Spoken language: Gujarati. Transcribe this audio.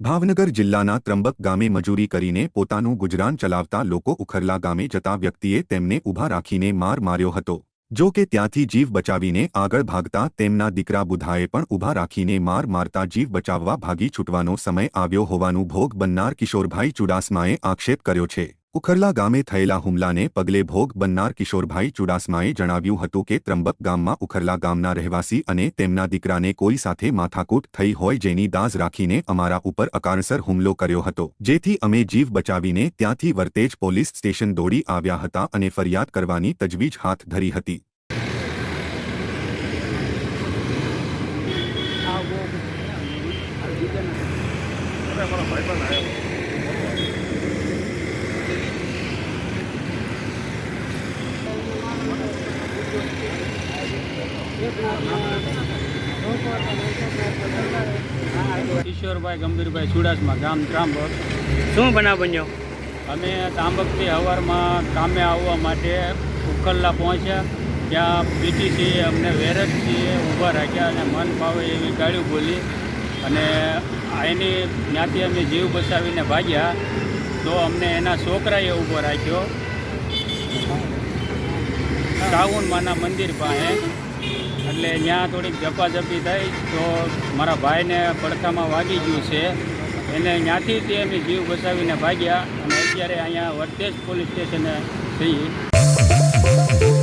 ભાવનગર જિલ્લાના ત્રંબક ગામે મજૂરી કરીને પોતાનું ગુજરાન ચલાવતા લોકો ઉખરલા ગામે જતા વ્યક્તિએ તેમને ઊભા રાખીને માર માર્યો હતો. જો કે ત્યાંથી જીવ બચાવીને આગળ ભાગતા તેમના દીકરા બુધાએ પણ ઊભા રાખીને માર મારતા જીવ બચાવવા ભાગી છૂટવાનો સમય આવ્યો હોવાનું ભોગ બનનાર કિશોરભાઈ ચુડાસમાએ આક્ષેપ કર્યો છે. ઉખરલા ગામે થયેલા હુમલાને પગલે ભોગ બનનાર કિશોરભાઈ ચુડાસમાએ જણાવ્યું હતું કે ત્રંબક ગામમાં ઉખરલા ગામના રહેવાસી અને તેમના દીકરાને કોઈ સાથે માથાકૂટ થઈ હોય જેની દાઝ રાખીને અમારા ઉપર અકારણસર હુમલો કર્યો હતો. જેથી અમે જીવ બચાવીને ત્યાંથી વર્તેજ પોલીસ સ્ટેશન દોડી આવ્યા હતા અને ફરિયાદ કરવાની તજવીજ હાથ ધરી હતી. કિશોરભાઈ ગંભીરભાઈ ચુડાસમા ગામ ત્રાંબક. શું બનાવ બન્યો? અમે ત્રાંબકથી હવારમાં કામે આવવા માટે ઉખલ્લા પહોંચ્યા. ત્યાં બીટીસીએ અમને વેરજથી ઊભા રાખ્યા અને મન ફાવે એવી ગાડીઓ બોલી. અને એની ત્યાંથી અમે જીવ બચાવીને ભાગ્યા. તો અમને એના છોકરાએ ઊભો રાખ્યો. સાવનમાના મંદિર પાસે. ત્યાં થોડીક ઝપાઝપી થઈ તો મારા ભાઈને પડખામાં વાગી ગયું છે. એને ત્યાંથી તે અમે જીવ બચાવીને ભાગ્યા અને અત્યારે અહીંયા વર્તેજ પોલીસ સ્ટેશને છીએ